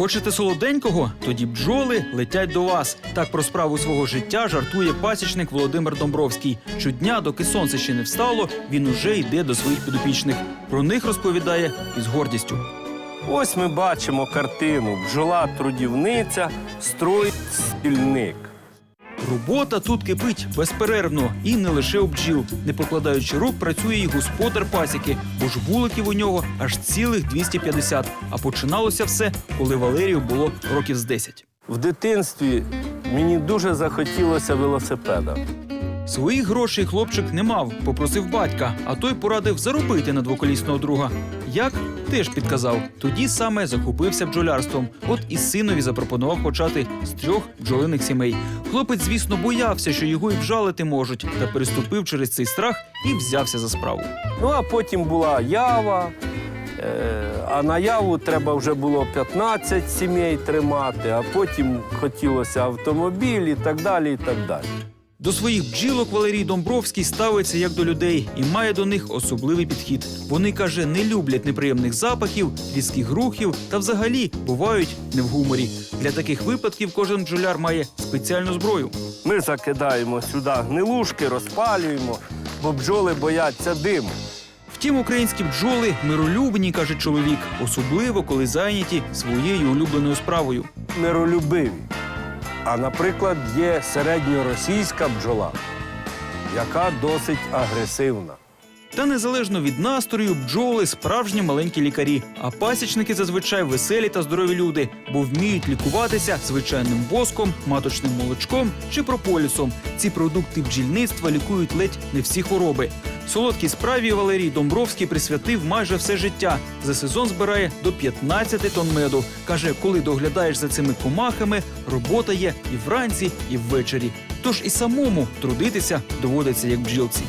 Хочете солоденького? Тоді бджоли летять до вас. Так про справу свого життя жартує пасічник Володимир Домбровський. Щодня, доки сонце ще не встало, він уже йде до своїх підопічних. Про них розповідає із гордістю. Ось ми бачимо картину. Бджола трудівниця, строїть стільник. Робота тут кипить безперервно і не лише у бджіл. Не покладаючи рук, працює і господар пасіки, бо ж вуликів у нього аж цілих 250. А починалося все, коли Валерію було років з 10. В дитинстві мені дуже захотілося велосипеда. Своїх грошей хлопчик не мав, попросив батька, а той порадив заробити на двоколісного друга. Як теж підказав. Тоді саме захопився бджолярством. От і синові запропонував почати з трьох бджолиних сімей. Хлопець, звісно, боявся, що його і вжалити можуть, та переступив через цей страх і взявся за справу. Ну а потім була ява. е, А на яву треба вже було 15 сімей тримати, а потім хотілося автомобіль і так далі. і так далі. До своїх бджілок Валерій Домбровський ставиться як до людей і має до них особливий підхід. Вони каже, не люблять неприємних запахів, різких рухів та взагалі бувають не в гуморі. Для таких випадків кожен бджоляр має спеціальну зброю. Ми закидаємо сюди гнилушки, розпалюємо, бо бджоли бояться диму. Втім, українські бджоли миролюбні, каже чоловік, особливо коли зайняті своєю улюбленою справою. миролюбиві. А, наприклад, є середньоросійська бджола, яка досить агресивна. Та незалежно від настрою, бджоли справжні маленькі лікарі. А пасічники зазвичай веселі та здорові люди, бо вміють лікуватися звичайним воском, маточним молочком чи прополісом. Ці продукти бджільництва лікують ледь не всі хвороби. Солодкій справі Валерій Домбровський присвятив майже все життя. За сезон збирає до 15 тонн меду. Каже, коли доглядаєш за цими комахами, робота є і вранці, і ввечері. Тож і самому трудитися доводиться як бджілці.